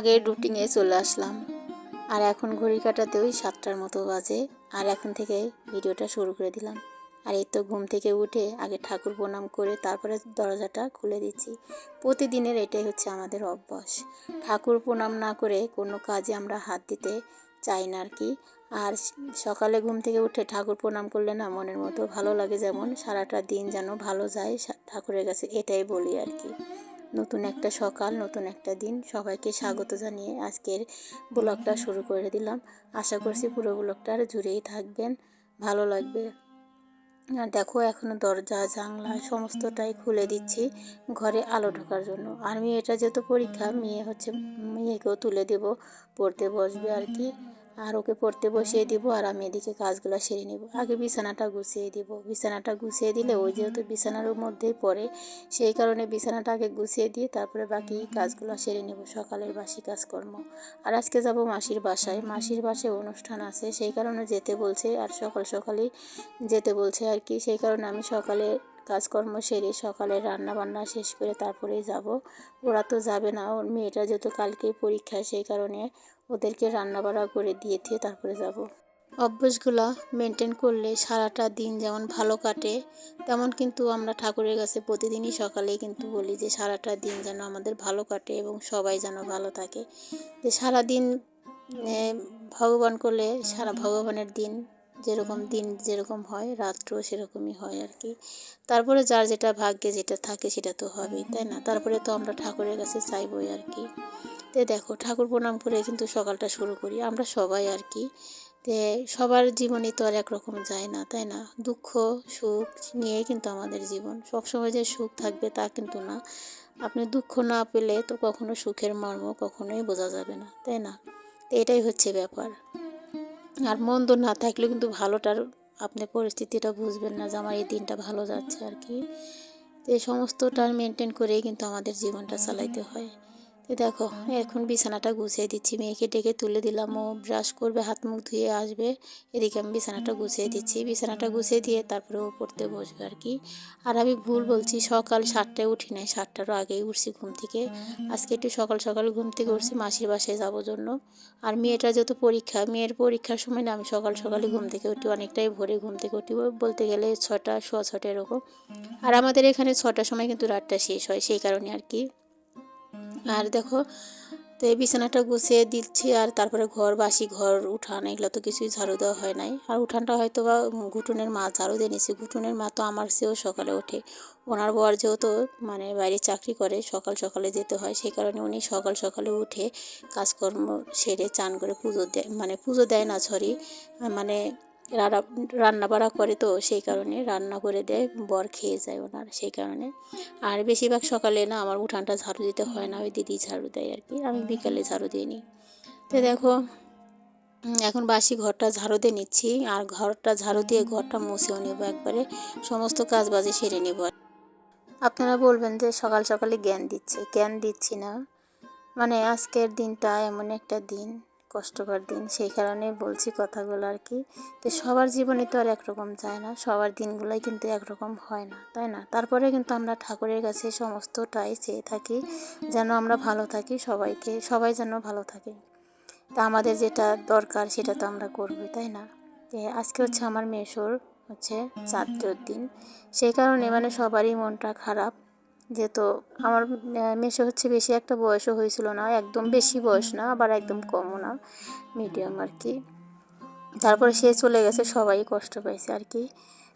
আগের রুটিনে চলে আসলাম। আর এখন ঘড়ি কাটাতে ওই সাতটার মতো বাজে। আর এখন থেকে ভিডিওটা শুরু করে দিলাম। আর এই তো ঘুম থেকে উঠে আগে ঠাকুর প্রণাম করে তারপরে দরজাটা খুলে দিচ্ছি। প্রতিদিনের এটাই হচ্ছে আমাদের অভ্যাস। ঠাকুর প্রণাম না করে কোনো কাজে আমরা হাত দিতে চাই না আর কি আর সকালে ঘুম থেকে উঠে ঠাকুর প্রণাম করলে না মনের মতো ভালো লাগে যেমন সারাটা দিন যেন ভালো যায় ঠাকুরের কাছে, এটাই বলি আর কি নতুন একটা সকাল, নতুন একটা দিন। সবাইকে স্বাগত জানিয়ে আজকের ব্লগটা শুরু করে দিলাম। আশা করছি পুরো ব্লগটা আর জুড়েই থাকবেন, ভালো লাগবে। আর দেখো, এখনও দরজা, জানলা সমস্তটাই খুলে দিচ্ছি ঘরে আলো ঢোকার জন্য। আর মেয়েটা যেহেতু পরীক্ষা, মেয়ে হচ্ছে, মেয়েকেও তুলে দেব, পড়তে বসবে আর কি। আর ওকে পড়তে বসিয়ে দিব আর আমি এদিকে কাজগুলো সেরে নেব। আগে বিছানাটা গুছিয়ে দিব। বিছানাটা গুছিয়ে দিলে ওই যেহেতু বিছানার মধ্যেই পড়ে, সেই কারণে বিছানাটা আগে গুছিয়ে দিয়ে তারপরে বাকি কাজগুলো সেরে নেব, সকালের বাসি কাজকর্ম। আর আজকে যাব মাসির বাসায়। মাসির বাসায় অনুষ্ঠান আছে, সেই কারণে যেতে বলছে আর সকাল সকালেই যেতে বলছে আর কি। সেই কারণে আমি সকালে কাজকর্ম সেরে সকালে রান্না বান্না শেষ করে তারপরেই যাব। ওরা তো যাবে না, ওর মেয়েটা যেহেতু কালকেই পরীক্ষা সেই কারণে ওদেরকে রান্না বান্না করে দিয়ে দিয়ে তারপরে যাব। অভ্যাসগুলো মেনটেন করলে সারাটা দিন যেমন ভালো কাটে, তেমন কিন্তু আমরা ঠাকুরের কাছে প্রতিদিনই সকালে কিন্তু বলি যে সারাটা দিন যেন আমাদের ভালো কাটে এবং সবাই যেন ভালো থাকে। যে সারাদিন ভগবান করলে সারা ভগবানের দিন যেরকম দিন যেরকম হয়, রাত্রও সেরকমই হয় আর কি তারপরে যার যেটা ভাগ্যে যেটা থাকে সেটা তো হবেই, তাই না? তারপরে তো আমরা ঠাকুরের কাছে চাইবই আর কি তো দেখো, ঠাকুর প্রণাম করে কিন্তু সকালটা শুরু করি, আমরা সবাই আর কি তে সবার জীবনই তো আর একরকম যায় না, তাই না? দুঃখ, সুখ নিয়ে কিন্তু আমাদের জীবন। সবসময় যে সুখ থাকবে তা কিন্তু না। আপনি দুঃখ না পেলে তো কখনো সুখের মর্ম কখনোই বোঝা যাবে না, তাই না? তো এটাই হচ্ছে ব্যাপার। আর মন্দ না থাকলেও কিন্তু ভালোটার, আপনি পরিস্থিতিটা বুঝবেন না যে আমার এই দিনটা ভালো যাচ্ছে আর কি। এই সমস্তটা মেনটেন করেই কিন্তু আমাদের জীবনটা চালাইতে হয়। দেখো, এখন বিছানাটা গুছিয়ে দিচ্ছি। মেয়েকে ডেকে তুলে দিলাম। ও ব্রাশ করবে, হাত মুখ ধুয়ে আসবে। এদিকে আমি বিছানাটা গুছিয়ে দিচ্ছি। বিছানাটা গুছিয়ে দিয়ে তারপরে ও পড়তে বসবে আর কি। আর আমি ভুল বলছি, সকাল সাতটায় উঠি নাই। সাতটারও আগেই উঠছি ঘুম থেকে। আজকে একটু সকাল সকাল ঘুম থেকে উঠছি, মাসির বাসায় যাব জন্য। আর মেয়েটা যেহেতু পরীক্ষা, মেয়ের পরীক্ষার সময় না আমি সকাল সকালে ঘুম থেকে উঠি। অনেকটাই ভোরে ঘুম থেকে উঠি বলতে গেলে ছটা, সোয়া ছটা এরকম। আর আমাদের এখানে ছটার সময় কিন্তু রাতটা শেষ হয়, সেই কারণে আর কি। আর দেখো, তো এই বিছানাটা গুছিয়ে দিচ্ছি আর তারপরে ঘর বাসি, ঘর উঠান, এগুলো তো কিছুই ঝাড়ু দেওয়া হয় নাই। আর উঠানটা হয়তো বা ঘুটুনের মা ঝাড়ু দিয়ে নিয়েছে ঘুটুনের মা তো আমার চেয়েও সকালে ওঠে। ওনার বর যেহেতু মানে বাইরে চাকরি করে, সকাল সকালে যেতে হয়, সেই কারণে উনি সকাল সকালে উঠে কাজকর্ম সেরে চান করে পুজো দেয় মানে পুজো দেয় না সরি মানে রান্না বাড়া করে তো সেই কারণে রান্না করে দেয়, বর খেয়ে যায় ওনার সেই কারণে। আর বেশিরভাগ সকালে না আমার উঠানটা ঝাড়ু দিতে হয় না, ওই দিদি ঝাড়ু দেয় আর কি, আমি বিকালে ঝাড়ু দিয়ে নিই। তো দেখো এখন বাসি ঘরটা ঝাড়ু দিয়ে নিচ্ছি, আর ঘরটা ঝাড়ু দিয়ে ঘরটা মুছেও নেব একবারে, সমস্ত কাজ বাজে সেরে নেব। আপনারা বলবেন যে সকাল সকালে জ্ঞান দিচ্ছে, জ্ঞান দিচ্ছি না। মানে আজকের দিনটা এমন একটা দিন। কষ্টকর দিন, সেই কারণে বলছি কথাগুলো আর কি। তো সবার জীবনে তো আর একরকম যায় না, সবার দিনগুলোই কিন্তু একরকম হয় না, তাই না? তারপরে কিন্তু আমরা ঠাকুরের কাছে সমস্তটাই চেয়ে থাকি, যেন আমরা ভালো থাকি সবাইকে, সবাই যেন ভালো থাকে। তা আমাদের যেটা দরকার সেটা তো আমরা করবই, তাই না? আজকে হচ্ছে আমার মেশোর হচ্ছে চাঁদ্রর দিন, সেই কারণে মানে সবারই মনটা খারাপ। যেহেতু আমার মেশো হচ্ছে বেশি একটা বয়সও হয়েছিল না, একদম বেশি বয়স না, আবার একদম কমও না মিডিয়াম আর কি। তারপরে সে চলে গেছে, সবাই কষ্ট পাইছে আর কি।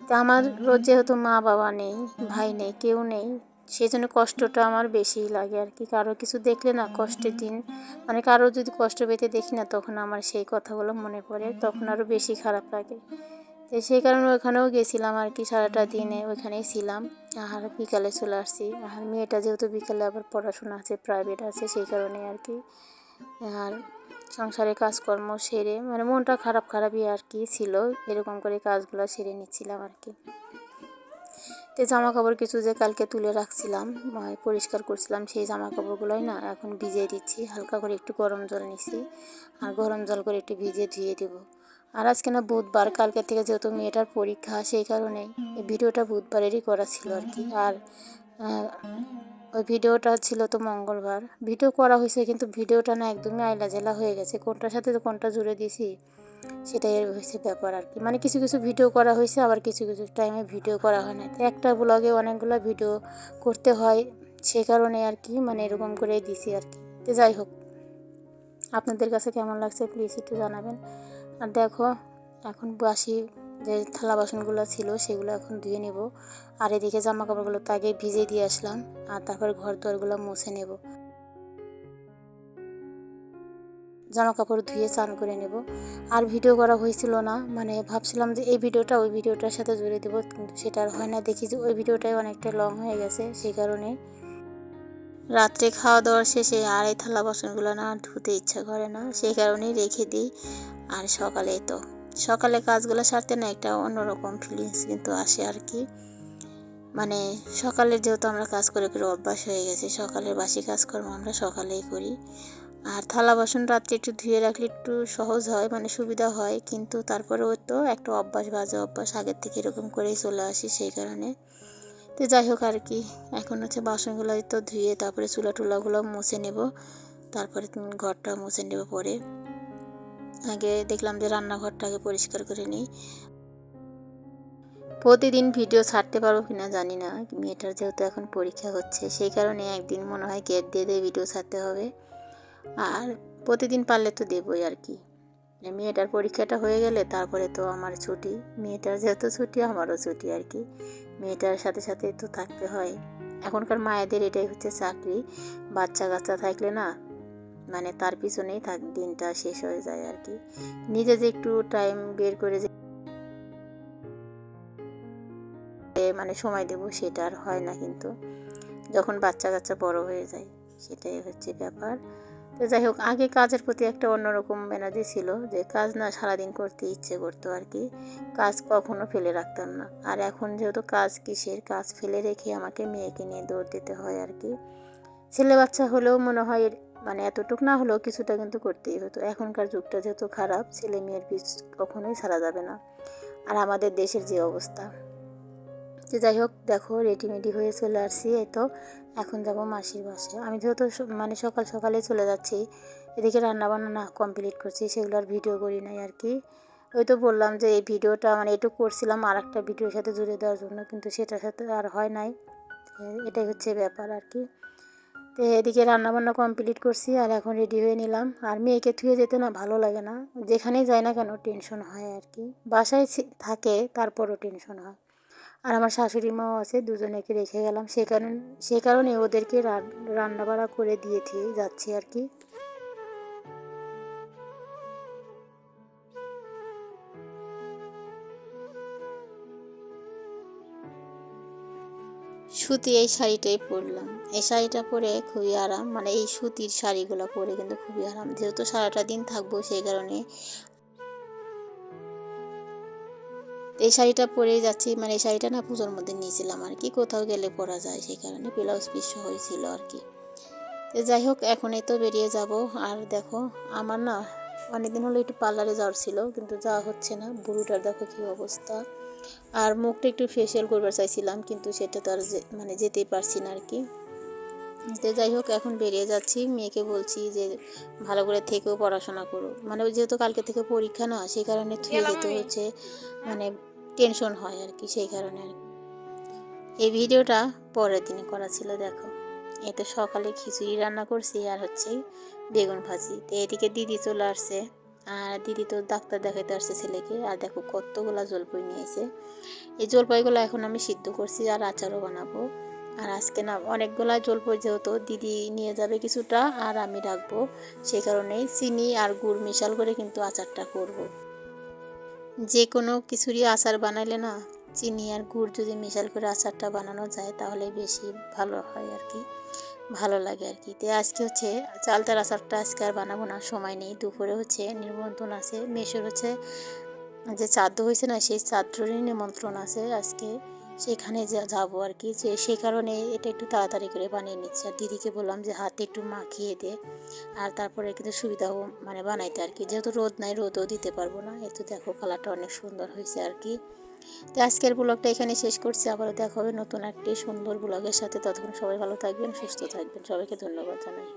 তা আমার রোজ যেহেতু মা বাবা নেই, ভাই নেই, কেউ নেই সেই জন্য কষ্টটা আমার বেশিই লাগে আর কি। কারও কিছু দেখলে না কষ্টের দিন মানে কারও যদি কষ্ট পেতে দেখি না, তখন আমার সেই কথাগুলো মনে পড়ে, তখন আরও বেশি খারাপ লাগে। তো সেই কারণে ওখানেও গেছিলাম আর কি, সারাটা দিনে ওইখানেই ছিলাম। আর বিকালে চলে আসছি। আর মেয়েটা যেহেতু বিকালে আবার পড়াশোনা আছে প্রাইভেট আছে, সেই কারণে আর কি। আর সংসারে কাজকর্ম সেরে মানে মনটা খারাপ খারাপই আর কি ছিল। এরকম করে কাজগুলো সেরে নিচ্ছিলাম আর কি। তো জামা কাপড় কিছু যে কালকে তুলে রাখছিলাম মানে পরিষ্কার করছিলাম সেই জামা কাপড়গুলোই না এখন ভিজিয়ে দিচ্ছি। হালকা করে একটু গরম জল নিছি। আর গরম জল করে একটু ভিজিয়ে ধুয়ে দেবো। আর আজকে না বুধবার, কালকে থেকে যেহেতু মেয়েটার পরীক্ষা, সেই কারণেই এই ভিডিওটা বুধবারেরই করা ছিল আর কি। আর ওই ভিডিওটা ছিল তো মঙ্গলবার। ভিডিও করা হয়েছে কিন্তু ভিডিওটা না একদমই আইলা জেলা হয়ে গেছে। কোনটার সাথে তো কোনটা জুড়ে দিয়েছি, সেটাই হয়েছে ব্যাপার আর কি। মানে কিছু কিছু ভিডিও করা হয়েছে, আবার কিছু কিছু টাইমে ভিডিও করা হয় না একটা ব্লগে অনেকগুলো ভিডিও করতে হয়, সে কারণে আর কি মানে এরকম করে দিছি আর কি। তো যাই হোক, আপনাদের কাছে কেমন লাগছে প্লিজ একটু জানাবেন। আর দেখো, এখন বাসি যে থালা বাসনগুলো ছিল সেগুলো এখন ধুয়ে নেব। আর এদিকে জামা কাপড়গুলো তো আগে ভিজে দিয়ে আসলাম, আর তারপর ঘর দুয়ারগুলো মুছে নেব। জামা কাপড় ধুয়ে চান করে নেব। আর ভিডিও করা হয়েছিল না মানে ভাবছিলাম যে এই ভিডিওটা ওই ভিডিওটার সাথে জুড়ে দেবো, কিন্তু সেটা আর হয় না। দেখি যে ওই ভিডিওটাই অনেকটা লং হয়ে গেছে, সেই কারণে। রাত্রে খাওয়া দাওয়ার শেষে আর এই থালা বাসনগুলো না ধুতে ইচ্ছা করে না, সেই কারণেই রেখে দিই। আর সকালে তো। সকালে কাজগুলো সারতে না একটা অন্যরকম ফিলিংস কিন্তু আসে আর কি। মানে সকালে যেহেতু আমরা কাজ করে করে অভ্যাস হয়ে গেছে, সকালের বাসি কাজকর্ম আমরা সকালেই করি। আর থালা বাসন রাত্রে একটু ধুয়ে রাখলে একটু সহজ হয় মানে সুবিধা হয়, কিন্তু তারপরে তারপরেও তো একটা অভ্যাস, বাজে অভ্যাস আগের থেকে এরকম করেই চলে আসি সেই কারণে। তো যাই হোক আর কি, এখন হচ্ছে বাসনগুলো তো ধুয়ে তারপরে চুলা টুলাগুলো মুছে নেব। তারপরে ঘরটা মুছে নেব পরে। আগে দেখলাম যে রান্নাঘরটাকে পরিষ্কার করে নিই। প্রতিদিন ভিডিও ছাড়তে পারব কিনা জানি না। মেয়েটার যেহেতু এখন পরীক্ষা হচ্ছে, সেই কারণে একদিন মনে হয় গ্যাপ দিয়ে দিয়ে ভিডিও ছাড়তে হবে। আর প্রতিদিন পারলে তো দেবই আর কি। মেয়েটার পরীক্ষাটা হয়ে গেলে তারপরে তো আমার ছুটি। মেয়েটার যেহেতু ছুটি, আমারও ছুটি আর কি। মেয়েটার সাথে সাথে তো থাকতে হয়। এখনকার মায়েদের এটাই হচ্ছে চাকরি। বাচ্চা কাচ্চা থাকলে না মানে তার পিছনেই থাক, দিনটা শেষ হয়ে যায় আর কি। নিজে যে একটু টাইম বের করে যে মানে সময় দেব, সেটা আর হয় না কিন্তু। যখন বাচ্চা কাচ্চা বড় হয়ে যায়, সেটাই হচ্ছে ব্যাপার। তো যাই হোক, আগে কাজের প্রতি একটা অন্যরকম এনার্জি ছিল যে কাজ না সারাদিন করতে ইচ্ছে করতো আর কি। কাজ কখনো ফেলে রাখতাম না। আর এখন যেহেতু কাজ কিসের, কাজ ফেলে রেখে আমাকে মেয়েকে নিয়ে দৌড় দিতে হয় আর কি। ছেলে বাচ্চা হলেও মনে হয় মানে এতটুক না হলেও কিছুটা কিন্তু করতেই হতো। এখনকার যুগটা যেহেতু খারাপ ছেলে মেয়ের বীজ কখনোই ছাড়া যাবে না। আর আমাদের দেশের যে অবস্থা। যে যাই হোক, দেখো, রেডিমেডি হয়ে চলে আসছি এই তো। এখন যাব মাসির বাসে আমি যেহেতু মানে সকাল সকালে চলে যাচ্ছি, এদিকে রান্নাবান্না না কমপ্লিট করছি, সেগুলো আর ভিডিও করি নাই আর কি। ওই তো বললাম যে এই ভিডিওটা মানে একটু করছিলাম আর একটা ভিডিওর সাথে জুড়ে দেওয়ার জন্য, কিন্তু সেটার সাথে আর হয় নাই। এটাই হচ্ছে ব্যাপার আর কি। তো এদিকে রান্নাবান্না কমপ্লিট করছি আর এখন রেডি হয়ে নিলাম। আর মেয়েকে থুয়ে যেতে না ভালো লাগে না। যেখানেই যায় না কেন টেনশন হয় আর কি। বাসায় থাকে, তারপরও টেনশন হয়। আর আমার শাশুড়ি মাও আছে, দুজনেকে রেখে গেলাম। সে কারণ সে কারণে ওদেরকে রান্না বাড়া করে দিয়েছি যাচ্ছি আর কি। সুতি এই শাড়িটাই পরলাম। এই শাড়িটা পরে খুবই আরাম মানে এই সুতির শাড়িগুলো পরে কিন্তু খুবই আরাম। যেহেতু সারাটা দিন থাকব সেই কারণে। এই শাড়িটা পরে যাচ্ছি মানে এই শাড়িটা না পুজোর মধ্যে নিয়েছিলাম আর কি। কোথাও গেলে পরা যায় সেই কারণে ব্লাউজ পিস হয়েছিল আর কি। তো যাই হোক, এখনই তো বেরিয়ে যাব। আর দেখো, আমার না অনেকদিন হলো একটু পার্লারে যাওয়ার ছিল, কিন্তু যাওয়া হচ্ছে না। বুড়োটার দেখো কী অবস্থা। আর মুখটা একটু ফেসিয়াল করবার চাইছিলাম কিন্তু সেটা তো আর মানে যেতেই পারছি না আর কি তো যাই হোক এখন বেরিয়ে যাচ্ছি। মেয়েকে বলছি যে ভালো করে থেকেও পড়াশোনা করো। মানে যেহেতু কালকে থেকে পরীক্ষা না সেই কারণে থুয়ে যেতে হচ্ছে মানে টেনশন হয় আর কি সেই কারণে আর কি। এই ভিডিওটা পরের দিনে করা ছিল দেখো। এই তো সকালে খিচুড়ি রান্না করছি আর হচ্ছে বেগুন ভাজি। তো এদিকে দিদি চলে আসছে। আর দিদি তো ডাক্তার দেখাইতে আসছে ছেলেকে, আর দেখো কতগুলা জলপাই নিয়েছে এই জলপাইগুলো এখন আমি সিদ্ধ করছি আর আচারও বানাবো। আর আজকে না অনেকগুলা জলপাই যেহেতু দিদি নিয়ে যাবে কিছুটা আর আমি রাখব, সেই কারণেই চিনি আর গুড় মিশাল করে কিন্তু আচারটা করব। যে কোনো কিছুরই আচার বানাইলে না চিনি আর গুড় যদি মিশাল করে আচারটা বানানো যায় তাহলে বেশি ভালো হয় আর কি। ভালো লাগে আর কি। তো আজকে হচ্ছে চালতার আচারটা আজকে আর বানাবো না, সময় নেই। দুপুরে হচ্ছে নিমন্ত্রণ আছে, মেশোর হচ্ছে যে চাদ্র হয়েছে না, সেই চাদ্ররই নিমন্ত্রণ আছে আজকে। সেখানে যাব আর কি। যে সেই কারণে এটা একটু তাড়াতাড়ি করে বানিয়ে নিচ্ছে। আর দিদিকে বললাম যে হাতে একটু মাখিয়ে দে, আর তারপরে কিন্তু সুবিধা হো মানে বানাইতে আর কি। যেহেতু রোদ নাই, রোদও দিতে পারব না। এতো দেখো কালারটা অনেক সুন্দর হয়েছে আর কি। তো আজকের ব্লগটা এখানে শেষ করছি। আবারও দেখা হবে নতুন একটি সুন্দর ব্লগের সাথে। ততক্ষণ সবাই ভালো থাকবেন, সুস্থ থাকবেন। সবাইকে ধন্যবাদ জানাই।